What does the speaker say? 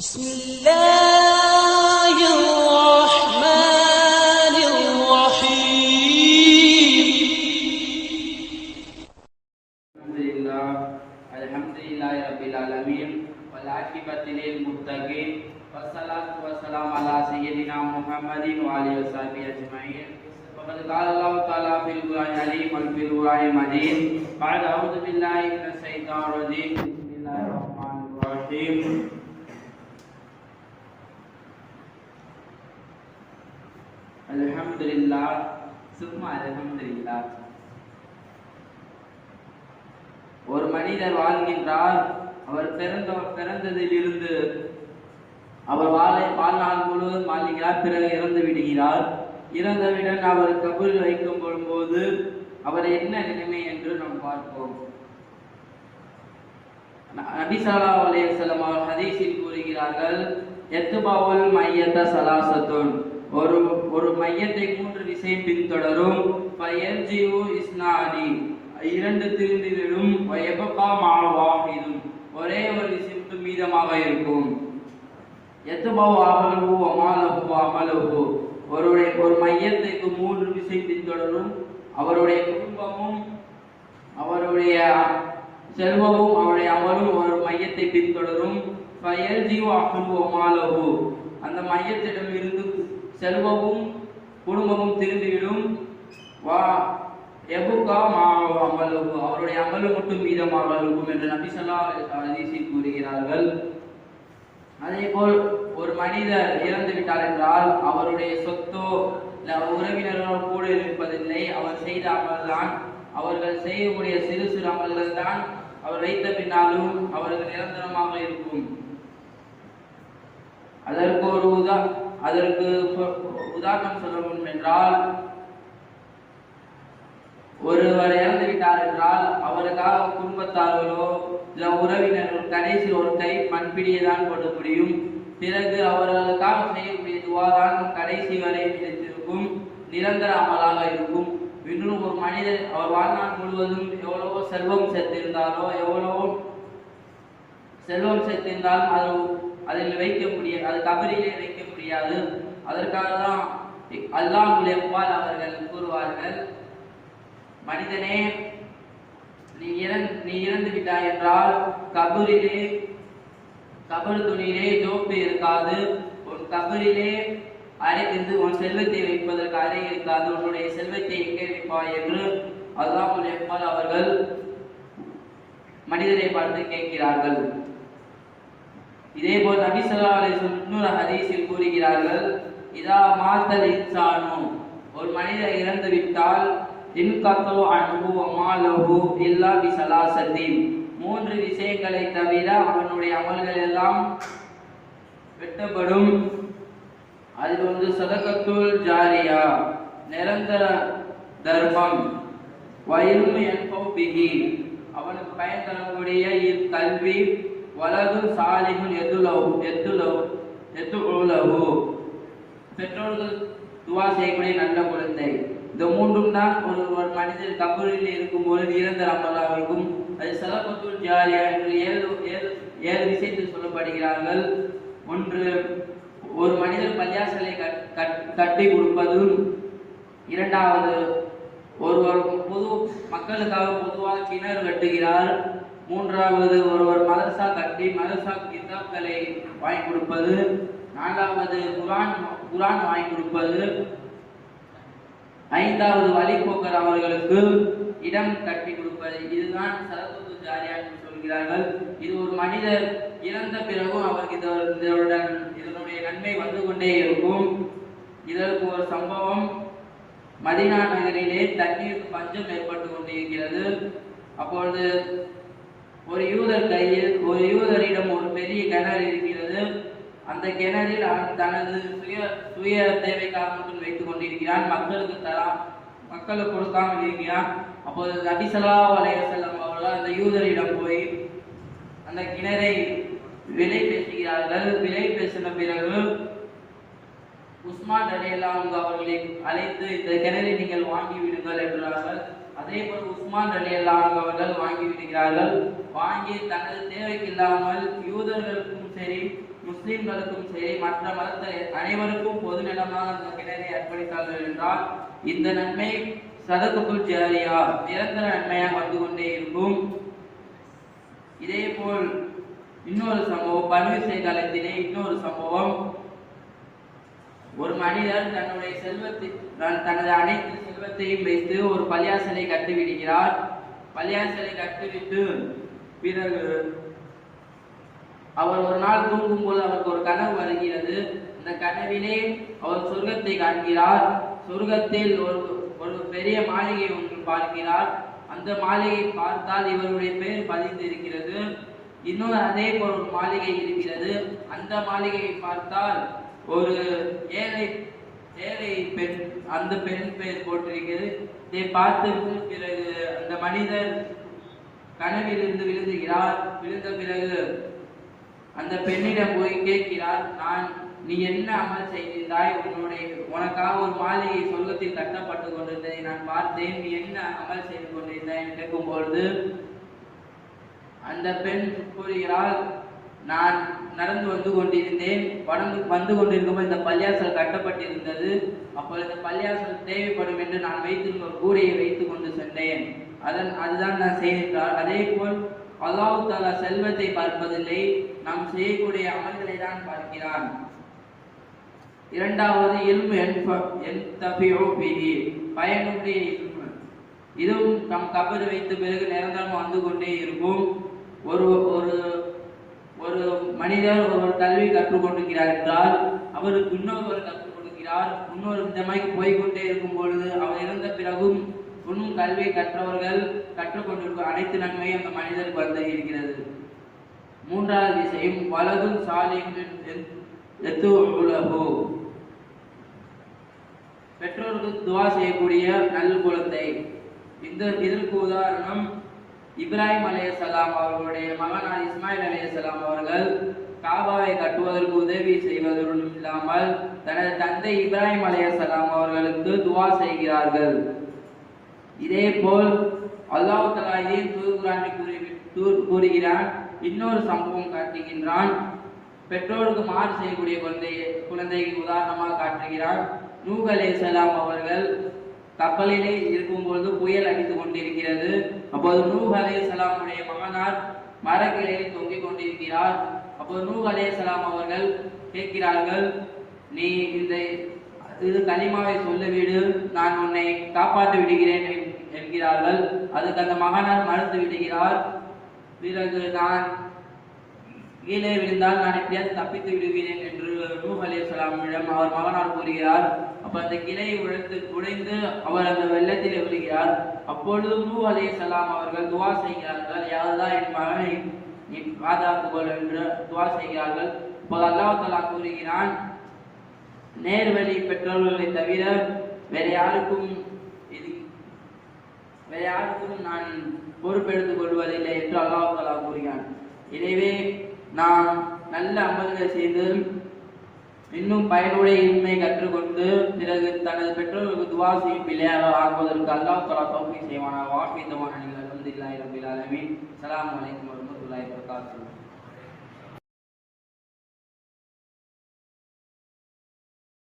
بسم الله الرحمن الرحيم. الحمد لله الحمد لله رب العالمين والعاقبة للمتقين والصلاة والسلام على سيدنا محمد وعلى وصحبه أجمعين. وقد قال الله تعالى في القرآن العظيم وفي القرآن المجيد بعد أعوذ بالله من الشيطان الرجيم. بسم الله الرحمن الرحيم. அல்ஹம்துலில்லா சும்மா அல்ஹம்துலில்லா ஒரு மனிதர் வாழ்கின்றார் அவர் பிறந்த பிறந்ததிலிருந்து அவர் வாழை வாழ்நாள் முழுவதும் வாழ்கிறார் பிறகு இறந்து விடுகிறார் இறந்தவிடன் அவர் கபூரில் வைக்கும் போது அவர் என்ன நிலைமை என்று நாம் பார்ப்போம் நபிசல்லா அலையம் அவர்கள் ஹதீஸில் கூறுகிறார்கள் எத்துபாவுல் மையத்த சலாசத்துன் ஒரு ஒரு மையத்தை மூன்று விசை பின்தொடரும். பயர்ஜியு இஸ்னானி இரண்டு திருந்திவிடும் வயபகா மாவாஹிதும் ஒரே ஒரு விஷயம் மீதமாக இருக்கும். எத்துபாவு அமலகு அமாலகு அமலகு. ஒருடைய ஒரு மையத்துக்கு மூன்று விசை பின்தொடரும். அவருடைய குடும்பமும் அவருடைய செல்வமும் அவருடைய அமலும் ஒரு மையத்தை பின்தொடரும். பயர்ஜீவ அகம்பு அமாலகு. அந்த மையத்திடம் இருந்து செல்வமும் குடும்பமும் திரும்பிவிடும். வா எபுகா மா அவருடைய அமலு மட்டும் மீதமாக இருக்கும் என்று நபி சொல்லா அதிசி கூறுகிறார்கள். அதே போல் ஒரு மனிதர் இறந்து விட்டார் என்றால் அவருடைய சொத்தோ உறவினர்களோ கூட இருப்பதில்லை. அவர் செய்த அமல்தான். அவர்கள் செய்யக்கூடிய சிறு சிறு அமல்கள் தான் அவர் வைத்த பின்னாலும் அவர்கள் நிரந்தரமாக இருக்கும். அதற்கு ஒரு உதா அதற்கு உதாரணம் சொல்ல வேண்டும் என்றால் ஒருவர் இறந்து விட்டார் என்றால் அவருக்காக குடும்பத்தார்களோ சில உறவினர்கள் கடைசியில் ஒரு கை மண்பிடியை தான் போட முடியும். பிறகு அவர்களுக்காக செய்யக்கூடிய துவாதான் கடைசி வரை நிலைத்திருக்கும் நிரந்தர அமலாக இருக்கும். இன்னும் ஒரு மனிதர் அவர் வாழ்நாள் முழுவதும் எவ்வளவோ செல்வம் சேர்த்திருந்தாலோ எவ்வளவோ செல்வம் சேர்த்திருந்தாலும் அது அதில் வைக்க முடியாது அது கபரிலே வைக்க முடியாது. அதற்காக தான் அல்லாஹ் பால் அவர்கள் கூறுவார்கள் மனிதனே நீ இறந்து நீ இறந்து விட்டாய் என்றால் கபரிலே கபர் துணியிலே ஜோப்பு இருக்காது. உன் கபரிலே அறை இருந்து உன் செல்வத்தை வைப்பதற்கு அறை இருக்காது. உன்னுடைய செல்வத்தை எங்கே வைப்பாய்? என்று அல்லாஹ் மூலியப்பால் அவர்கள் மனிதரை பார்த்து கேட்கிறார்கள். இதே போல் நபி ஸல்லல்லாஹு இன்னொரு ஹதீஸில் கூறுகிறார்கள் இதா மாத்தல் இன்சானு. ஒரு மனிதர் இறந்து விட்டால் இன்கத்தோ அன்பு அமாலோ இல்லா பி சலாசத்தின். மூன்று விஷயங்களை தவிர அவனுடைய அமல்கள் எல்லாம் வெட்டப்படும். அதில் வந்து சதகத்துல் ஜாரியா நிரந்தர தர்மம். வயலும் என்போ பிகி அவனுக்கு பயன் தரக்கூடிய இக்கல்வி வலது சாலிகுன் எதுலவு எத்துலவு எத்து உலகு பெற்றோர்கள் துவா செய்யக்கூடிய நல்ல குழந்தை. இந்த மூன்றும் தான் ஒரு ஒரு மனிதர் கபரில் இருக்கும்போது நிரந்தர அமலாக இருக்கும் அது சலபத்துல் ஜாலியா என்று ஏழு ஏழு ஏழு விஷயத்தில் சொல்லப்படுகிறார்கள். ஒன்று ஒரு மனிதர் பள்ளியாசலை கட்- கட்- கட்டி கொடுப்பதும் இரண்டாவது ஒருவர் பொது மக்களுக்காக பொதுவாக கிணறு கட்டுகிறார். மூன்றாவது ஒருவர் மதரசா கட்டி மதரசா கிதாப்களை வாங்கி கொடுப்பது. நான்காவது குரான் குரான் வாங்கி கொடுப்பது. ஐந்தாவது வழிபோக்கர் அவர்களுக்கு இடம் கட்டி கொடுப்பது. இதுதான் சரத்துக்கு ஜாரியா என்று சொல்கிறார்கள். இது ஒரு மனிதர் இறந்த பிறகும் அவருக்கு இதனுடன் இதனுடைய நன்மை வந்து கொண்டே இருக்கும். இதற்கு ஒரு சம்பவம். மதினா நகரிலே தண்ணீருக்கு பஞ்சம் ஏற்பட்டு கொண்டிருக்கிறது. அப்பொழுது ஒரு யூதர் கையில் ஒரு யூதரிடம் ஒரு பெரிய கிணறு இருக்கிறது. அந்த கிணறில் அவன் தனது சுய சுய தேவைக்காக மட்டும் வைத்துக் கொண்டிருக்கிறான். மக்களுக்கு தரா மக்களுக்கு கொடுக்காமல் இருக்கிறான். அப்போது நபிசலா அலையசல்லம் அவர்கள் அந்த யூதரிடம் போய் அந்த கிணறை விலை பேசுகிறார்கள். விலை பேசின பிறகு உஸ்மான் அலியல்லாம் அவர்களை அழைத்து இந்த கிணறை நீங்கள் வாங்கி விடுங்கள் என்றார்கள். அதே போல் உஸ்மான் அலியல்லாம் அவர்கள் வாங்கி விடுகிறார்கள் வாங்கி தனது தேவைக்கு இல்லாமல் யூதர்களுக்கும் சரி முஸ்லிம்களுக்கும் சரி மற்ற மதத்தை அனைவருக்கும் பொது நிலமாக அந்த கிணறை அர்ப்பணித்தார்கள் என்றால் இந்த நன்மை சதத்துக்குள் ஜாரியா நிரந்தர நன்மையாக வந்து கொண்டே இருக்கும். இதே போல் இன்னொரு சம்பவம் பனுவிசை காலத்திலே இன்னொரு சம்பவம். ஒரு மனிதர் தன்னுடைய செல்வத்தை தனது அனைத்து செல்வத்தையும் வைத்து ஒரு பள்ளியாசலை கட்டிவிடுகிறார். பள்ளியாசலை கட்டிவிட்டு பிறகு அவர் ஒரு நாள் தூங்கும்போது அவருக்கு ஒரு கனவு வருகிறது. அந்த கனவிலே அவர் சொர்க்கத்தை காண்கிறார். சொர்க்கத்தில் ஒரு ஒரு பெரிய மாளிகை ஒன்று பார்க்கிறார். அந்த மாளிகை பார்த்தால் இவருடைய பெயர் பதிந்து இருக்கிறது இன்னொரு அதே போல் ஒரு மாளிகை இருக்கிறது. அந்த மாளிகையை பார்த்தால் ஒரு ஏழை ஏழை பெண் அந்த பெண் பெயர் போட்டிருக்கிறது. இதை பார்த்து பிறகு அந்த மனிதர் கனவிலிருந்து விழுந்துகிறார். விழுந்த பிறகு அந்த பெண்ணிடம் போய் கேட்கிறார் நான் நீ என்ன அமல் செய்திருந்தாய்? உன்னுடைய உனக்காக ஒரு மாளிகை சொர்க்கத்தில் கட்டப்பட்டு கொண்டிருந்ததை நான் பார்த்தேன். நீ என்ன அமல் செய்து கொண்டிருந்தாய்? என்று கேட்கும் பொழுது அந்த பெண் கூறுகிறாள் நான் நடந்து வந்து கொண்டிருந்தேன். வளர்ந்து வந்து கொண்டிருக்கும்போது இந்த பள்ளியாசல் கட்டப்பட்டிருந்தது. அப்பொழுது இந்த பள்ளியாசல் தேவைப்படும் என்று நான் வைத்திருந்த ஒரு கூடையை வைத்து கொண்டு சென்றேன். அதன் அதுதான் நான் செய்திருந்தால் அதே போல் அல்லாஹு தாலா செல்வத்தை பார்ப்பதில்லை. நாம் செய்யக்கூடிய அமல்களை தான் பார்க்கிறான். இரண்டாவது இல்மு என்தபியோ பயனுடைய இல்மு. இதுவும் நம் கபர் வைத்த பிறகு நிரந்தரமாக வந்து கொண்டே இருக்கும். ஒரு ஒரு ஒரு மனிதர் ஒரு கல்வி கற்றுக்கொண்டிருக்கிறார் என்றால் அவருக்கு இன்னொருவர் கற்றுக் கொடுக்கிறார் இன்னொரு விதமாய் போய்கொண்டே இருக்கும் பொழுது அவர் இறந்த பிறகும் இன்னும் கல்வி கற்றவர்கள் கற்றுக்கொண்டிருக்கும் அனைத்து நன்மையும் அந்த மனிதருக்கு வந்து இருக்கிறது. மூன்றாவது விஷயம் வலதும் சாலையும் எத்து பெற்றோருக்கு துவா செய்யக்கூடிய நல்ல குழந்தை. இந்த இதற்கு உதாரணம் இப்ராஹிம் அலையசலாம் அவர்களுடைய மகனார் இஸ்மாயில் அலையசலாம் அவர்கள் காபாவை கட்டுவதற்கு உதவி செய்வதுடன் இல்லாமல் தனது தந்தை இப்ராஹிம் அலையசலாம் அவர்களுக்கு துவா செய்கிறார்கள். இதே போல் அல்லாஹ் தலா இதே தூர்குரானை கூறி தூர் கூறுகிறான். இன்னொரு சம்பவம் காட்டுகின்றான். பெற்றோருக்கு மாறு செய்யக்கூடிய குழந்தை குழந்தைக்கு உதாரணமாக காட்டுகிறான். நூகலே சலாம் அவர்கள் கப்பலிலே இருக்கும்பொழுது புயல் அடித்து கொண்டிருக்கிறது. அப்போது நூஹ் சலாமுடைய மகனார் மரக்கிளையில் தொங்கிக் கொண்டிருக்கிறார். அப்போது நூஹ் சலாம் அவர்கள் கேட்கிறார்கள் நீ இந்த இது கலிமாவை சொல்லிவிடு நான் உன்னை காப்பாற்றி விடுகிறேன் என்- என்கிறார்கள். அதுக்கு அந்த மகனார் மறுத்து விடுகிறார் பிறகு நான் கீழே விழுந்தால் நான் எப்படியாவது தப்பித்து விடுகிறேன் என்று நூஹ் அலைஹிஸ்ஸலாமிடம் அவர் மகனார் கூறுகிறார். அப்ப அந்த கிளை உழைத்து உடைந்து அவர் அந்த வெள்ளத்தில் விழுகிறார். அப்பொழுது நூஹ் சலாம் அவர்கள் துவா செய்கிறார்கள். யாருதான் என் மகனை நீ பாதுகாத்துக்கொள் என்று துவா செய்கிறார்கள். இப்போது அல்லாஹலா கூறுகிறான் நேர்வழி பெற்றோர்களை தவிர வேற யாருக்கும் இது வேற யாருக்கும் நான் பொறுப்பெடுத்துக் கொள்வதில்லை என்று அல்லாஹலா கூறுகிறான். எனவே நாம் நல்ல அமல்களை செய்து இன்னும் பயனுடைய இன்மை கற்றுக்கொண்டு பிறகு தனது பெற்றோர்களுக்கு துவா செய்யும் பிள்ளையாக ஆக்குவதற்கு அல்லாஹ் தலா தௌஃபீக் செய்வானா வாஹிதமான நீங்கள் வந்து இல்லாயிரம் ஆலமீன். சலாம் அலைக்கும் வரஹ்மத்துல்லாஹி வபரகாத்துஹு.